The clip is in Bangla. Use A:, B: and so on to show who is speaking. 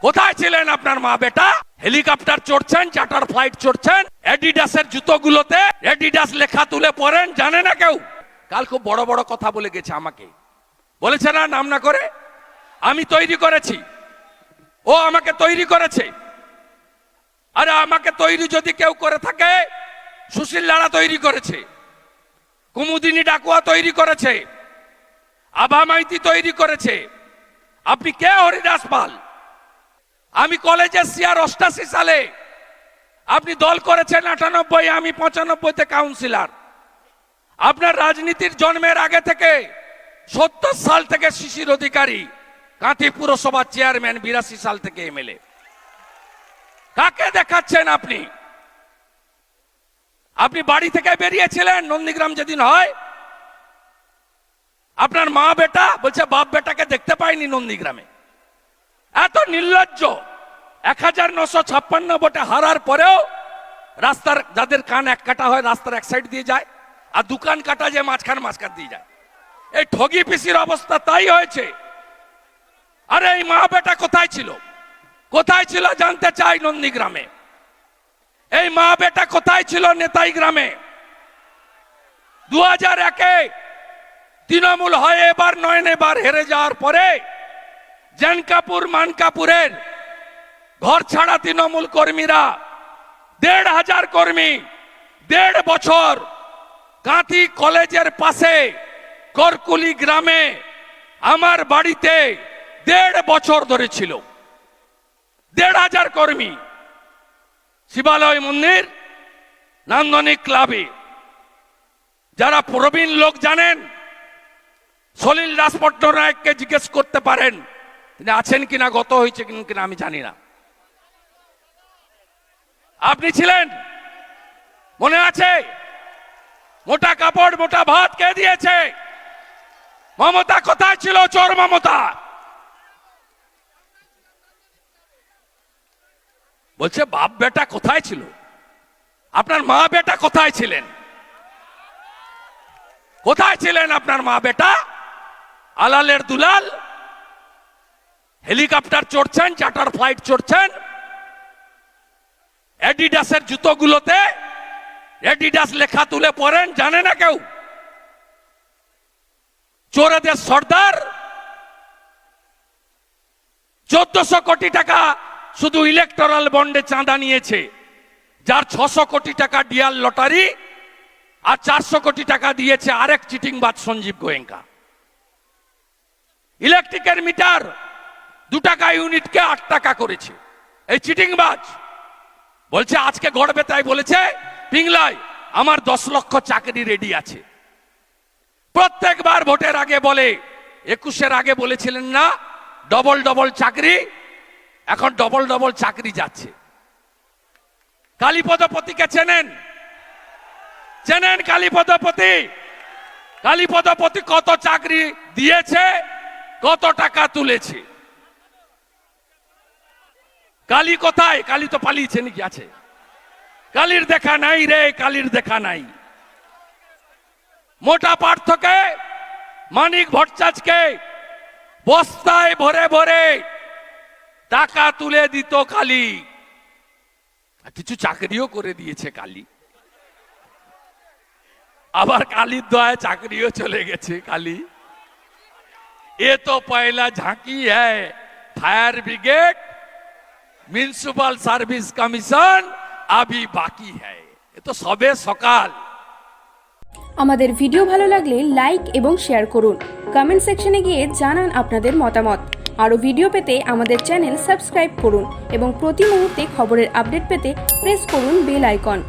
A: কোথায় ছিলেন আপনার মা বেটা? হেলিকপ্টার চড়ছেন চার্টার ফ্লাইট চড়ছেন অ্যাডিডাসের জুতোগুলোতে অ্যাডিডাস লেখা তুলে পড়েন জানে না কেউ? কাল খুব বড় বড় কথা বলে গেছে আমাকে। বলেছে না, নাম না করে? আমি তৈরি করেছি। ও আমাকে তৈরি করেছে। আরে আমাকে তৈরি যদি কেউ করে থাকে, সুশীল লাড়া তৈরি করেছে। কুমুদিনী ডাকুয়া তৈরি করেছে। আভা মাইতি তৈরি করেছে। আপনি কে হরিদাস পাল? আমি কলেজে সিয়ার অষ্টাশি সালে। আপনি দল করেছেন আটানব্বই, আমি পঁচানব্বইতে কাউন্সিলার আপনার রাজনীতির জন্মের আগে থেকে সত্তর সাল থেকে শিশির অধিকারী, কাঁথি পুরসভার চেয়ারম্যান বিরাশি সাল থেকে এমএলএ কাকে দেখাচ্ছেন আপনি? আপনি বাড়ি থেকে বেরিয়েছিলেন, নন্দীগ্রাম যেদিন হয়? আপনার মা বেটা বলছে, বাপ বেটাকে দেখতে পাইনি নন্দীগ্রামে। এত নির্লজ্জ। এক হাজার নশো ছাপ্পান্ন ভোটে হারার পরেও রাস্তার যাদের কান এক কাটা হয়, রাস্তার এক সাইড দিয়ে যায়, আর দোকান কাটা যে মাঝখান মাঝখান দিয়ে যায়। এই ঠগি পিসির অবস্থা তাই হয়েছে। আরে এই মা বেটা কোথায় ছিল? কোথায় ছিল জানতে চাই নন্দীগ্রামে। এই মা বেটা কোথায় ছিল নেতাই গ্রামে? দু হাজার একে তৃণমূল হয় এবার, নয়ন এবার হেরে যাওয়ার পরে জেনকাপুর মানকাপুরের ঘর ছাড়া তৃণমূল কর্মীরা, দেড় হাজার কর্মী, দেড় বছর কাঁথি কলেজের পাশে করকুলি গ্রামে আমার বাড়িতে দেড় বছর ধরে ছিল। দেড় হাজার কর্মী। শিবালয় মন্দির, নান্দনিক ক্লাবে। যারা প্রবীণ লোক জানেন, সলিল দাস পট্টনায়ককে জিজ্ঞেস করতে পারেন আছেন কিনা, গত হয়েছে কিনা আমি জানি না। আপনি ছিলেন? মনে আছে? মোটা কাপড়, মোটা ভাত কে দিয়েছে? মমতা কোথায় ছিল? চোর মমতা। বলছে, বাপ বেটা কোথায় ছিল? আপনার মা বেটা কোথায় ছিলেন? কোথায় ছিলেন আপনার মা বেটা? আলালের দুলাল? হেলিকপ্টার চড়ছেন চার্টার ফ্লাইট চড়ছেন। অ্যাডিডাসের জুতোগুলোতে অ্যাডিডাস লেখা তুলে পড়েন জানে না কেউ? চোরেদের সর্দার। চোদ্দশো কোটি টাকা শুধু ইলেকটোরাল বন্ডে চাঁদা নিয়েছে, যার ছশো কোটি টাকা ডিয়াল লটারি আর চারশো কোটি টাকা দিয়েছে আরেক চিটিংবাজ সঞ্জীব গোয়েঙ্কা। ইলেকট্রিকের মিটার দু টাকা ইউনিটকে আট টাকা করেছে। এই চিটিংবাজ বলছে, আজকে গড়বে তাই বলেছে পিংলায় আমার দশ লক্ষ চাকরি রেডি আছে। প্রত্যেকবার ভোটের আগে বলে, একুশের আগে বলেছিলেন না ডবল ডবল চাকরি, এখন ডবল ডবল চাকরি যাচ্ছে। কালীপদপতিকে চেনেন? চেনেন কালীপদপতি? কালীপদপতি কত চাকরি দিয়েছে, কত টাকা তুলেছে? কালী কোথায়? কালী তো পালিয়েছে নাকি আছে? কালীর দেখা নাই রে, কালীর দেখা নাই। মোটা পার্থকে, মানিক ভট্টাচার্যকে বস্তায় ভরে ভরে টাকা তুলে দিত কালী। কিছু চাকরিও করে দিয়েছে কালী। আবার কালীর দয়ায় চাকরিও চলে গেছে কালী। এ তো পয়লা ঝাঁকি হ্যায় fire brigade municipal service commission अभी बाकी है ये तो सबे सकाल
B: আমাদের ভিডিও ভালো লাগলে লাইক এবং শেয়ার করুন কমেন্ট সেকশনে গিয়ে জানান আপনাদের মতামত আরও ভিডিও পেতে আমাদের চ্যানেল সাবস্ক্রাইব করুন এবং প্রতি মুহূর্তে খবরের আপডেট পেতে প্রেস করুন বেল আইকন